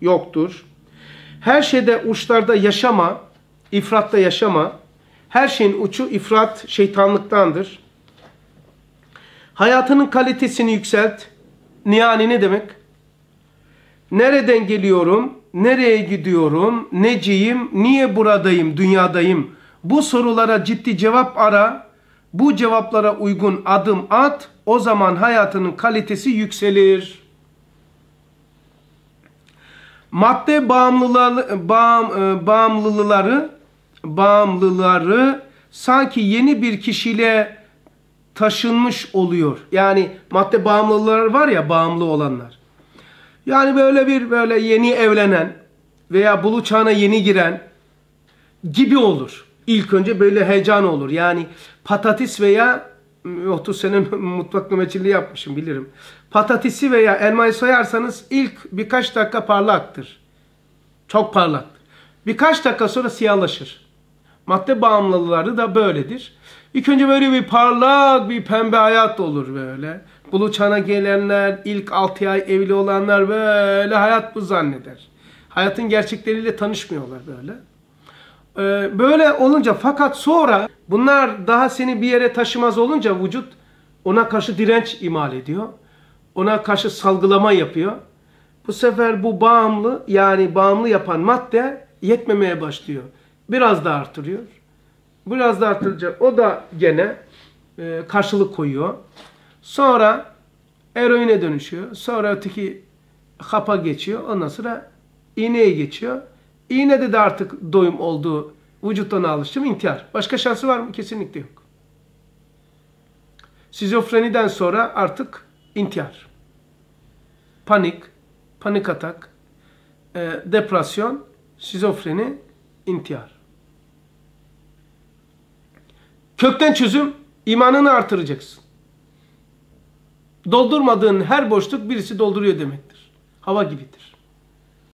yoktur. Her şeyde uçlarda yaşama, ifratta yaşama. Her şeyin uçu ifrat şeytanlıktandır. Hayatının kalitesini yükselt. Niyani ne demek? Nereden geliyorum? Nereye gidiyorum? Neciyim? Niye buradayım? Dünyadayım? Bu sorulara ciddi cevap ara. Bu cevaplara uygun adım at. O zaman hayatının kalitesi yükselir. Madde bağımlıları, bağım, e, bağımlılıları, bağımlıları sanki yeni bir kişiyle taşınmış oluyor. Yani madde bağımlıları var ya bağımlı olanlar. Yani böyle bir böyle yeni evlenen veya bulu çağına yeni giren gibi olur. İlk önce böyle heyecan olur. Yani patates veya 30 sene mutfak nöbetçiliği yapmışım bilirim. Patatesi veya elmayı soyarsanız ilk birkaç dakika parlaktır. Çok parlaktır. Birkaç dakika sonra siyahlaşır. Madde bağımlılıkları da böyledir. İlk önce böyle bir parlak bir pembe hayat olur böyle. Buluçana gelenler, ilk 6 ay evli olanlar böyle hayat bu zanneder. Hayatın gerçekleriyle tanışmıyorlar böyle. Ee, böyle olunca fakat sonra bunlar daha seni bir yere taşımaz olunca vücut ona karşı direnç imal ediyor. Ona karşı salgılama yapıyor. Bu sefer bu bağımlı yani bağımlı yapan madde yetmemeye başlıyor. Biraz da artırıyor. Biraz da artırınca o da gene e, karşılık koyuyor. Sonra eroine dönüşüyor. Sonra öteki hapa geçiyor. Ondan sonra iğneye geçiyor. İğnede de artık doyum olduğu vücuttan alıştım intihar. Başka şansı var mı? Kesinlikle yok. Sizofreniden sonra artık intihar. Panik, panik atak, e, depresyon, şizofreni, intihar. Kökten çözüm imanını artıracaksın. Doldurmadığın her boşluk birisi dolduruyor demektir. Hava gibidir.